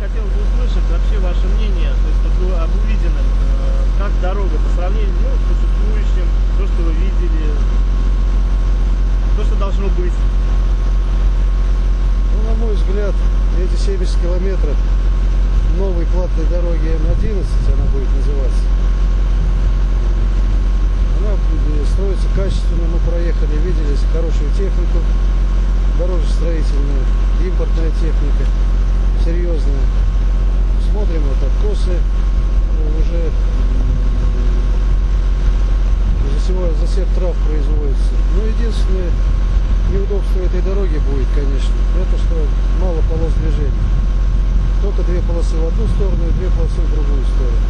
хотел бы услышать вообще ваше мнение, то есть об, увиденном, э, как дорога по сравнению ну, с существующим, то, что вы видели, то, что должно быть. Ну, на мой взгляд, эти 70 километров новой платной дороги М11, она будет называться, она строится качественно, мы проехали, видели хорошую технику, дорожестроительную, импортная техника серьезная. Смотрим вот откосы, уже м, засеваю- засев трав производится. Ну, единственное неудобство этой дороги будет, конечно, это что мало полос движения. Только две полосы в одну сторону и две полосы в другую сторону.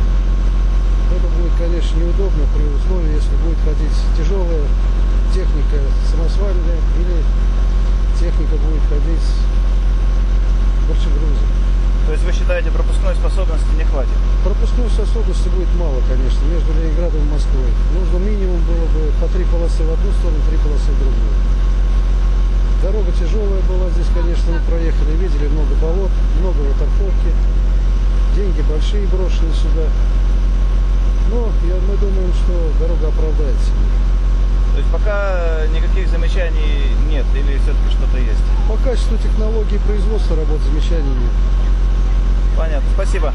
Это будет, конечно, неудобно при условии, если будет ходить тяжелая техника самосвальная или техника будет ходить борчегрузом. То есть вы считаете, пропускной способности не хватит? Пропускной способности будет мало, конечно, между Ленинградом и Москвой. Нужно минимум было бы по три полосы в одну сторону, три полосы в другую. Дорога тяжелая была здесь, конечно, мы проехали, видели много болот, много ватерфовки. Деньги большие брошены сюда. Но я, мы думаем, что дорога оправдает себя. То есть пока никаких замечаний нет или все-таки что-то есть? По качеству технологии производства работ замечаний нет. Спасибо.